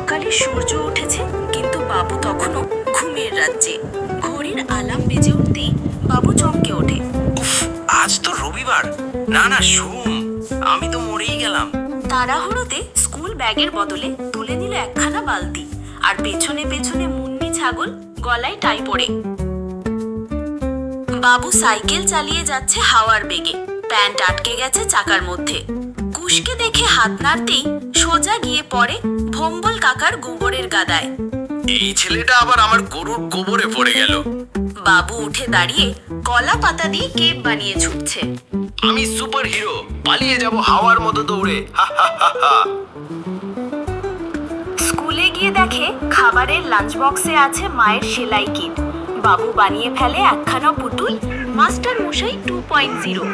সকালে সূর্য উঠেছে কিন্তু বাবু তখনও ঘুমের রাজ্যে। ঘড়ির আলাম বেজে উঠতেই বাবু চমকে ওঠে। উফ আজ তো রবিবার। না না সোম আমি তো মরেই গেলাম। তাড়াহুড়োতে স্কুল ব্যাগের বদলে তুলে নিল একখানা বালতি আর পেছনে পেছনে মুন্নি ছাগল গলায় টাই পড়ে। বাবু সাইকেল চালিয়ে যাচ্ছে হাওয়ার বেগে প্যান্ট আটকে গেছে চাকার মধ্যে। কুশকে দেখে হাত নাড়তেই সোজা গিয়ে পড়ে ভম্বল কাকার গোবরের গাদায়। এই ছেলেটা আবার আমার গরুর গোবরে পড়ে গেল। বাবু উঠে দাঁড়িয়ে কলা পাতা দিয়ে কেপ বানিয়ে ছুটছে। আমি সুপার হিরো পালিয়ে যাব হাওয়ার মতো দৌড়ে। স্কুলে গিয়ে দেখে খাবারের লাঞ্চ বক্সে আছে মায়ের সেলাই কিট বাবু বানিয়ে ফেলে একখানা পুতুল মাস্টার মশাই টু পয়েন্ট জিরো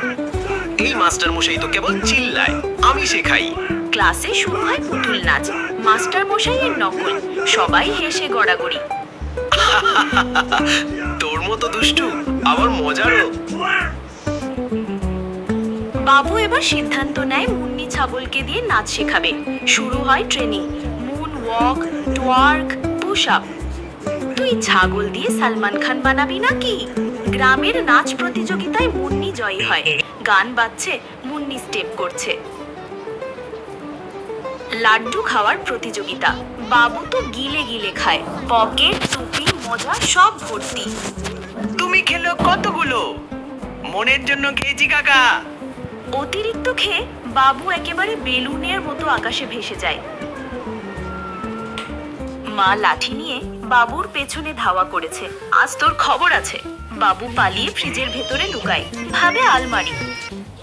মাস্টার মশাই তো কেবল চিল্লায় আমি শেখাই। ক্লাসে শুরু হয় পুতুল নাচ মাস্টার মশাইয়ের নকল সবাই হেসে গড়াগড়ি। তোর মতো দুষ্টু আবার মজারও। বাবু এবার সিদ্ধান্ত নেয় মুন্নি ছাগলকে দিয়ে নাচ শেখাবে। শুরু হয় training moonwalk twerk push up. তুই ছাগল দিয়ে সালমান খান বানাবি নাকি? গ্রামের নাচ প্রতিযোগিতায় মুন্নি জয়ী হয়। গান বাজছে মুন্নি স্টেপ করছে। লাড্ডু খাওয়ার প্রতিযোগিতা। বাবু তো গিলে গিলে খায়। পকেট টুপি মজা সব ভর্তি। তুমি খেলো কতগুলো? মনের জন্য খেয়েছি কাকা। অতিরিক্ত খেয়ে বাবু একেবারে বেলুনের মতো আকাশে ভেসে যায়। মা লাঠি নিয়ে বাবুর পেছনে ধাওয়া করেছে। আজ তোর খবর আছে। বাবু পালিয়ে ফ্রিজের ভেতরে লুকায় ভাবে আলমারি।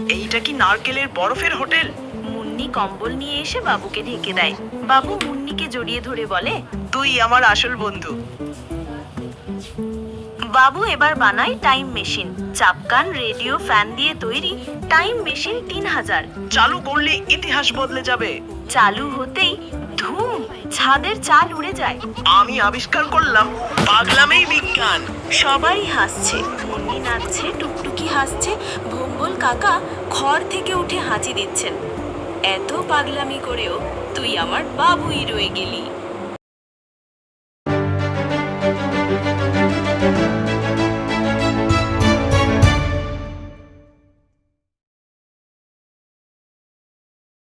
এইটা কি নারকেলের বরফের হোটেল? মুন্নি কম্বল নিয়ে এসে বাবুকে ঢেকে দেয়। বাবু মুন্নিকে জড়িয়ে ধরে বলে তুই আমার আসল বন্ধু। বাবু এবার বানায় টাইম মেশিন। চাপকান রেডিও ফ্যান দিয়ে তৈরি টাইম মেশিন তিন হাজার। চালু করলে ইতিহাস বদলে যাবে। চালু হতেই ধুম ছাদের চাল উড়ে যায়। আমি আবিষ্কার করলাম পাগলামেই বিজ্ঞান। সবাই হাসছে। মুন্নি নাচছে টুকটুকি হাসছে। ভোম্বল কাকা খড় থেকে উঠে হাঁচি দিচ্ছেন। এত পাগলামি করেও তুই আমার বাবুই রয়ে গেলি।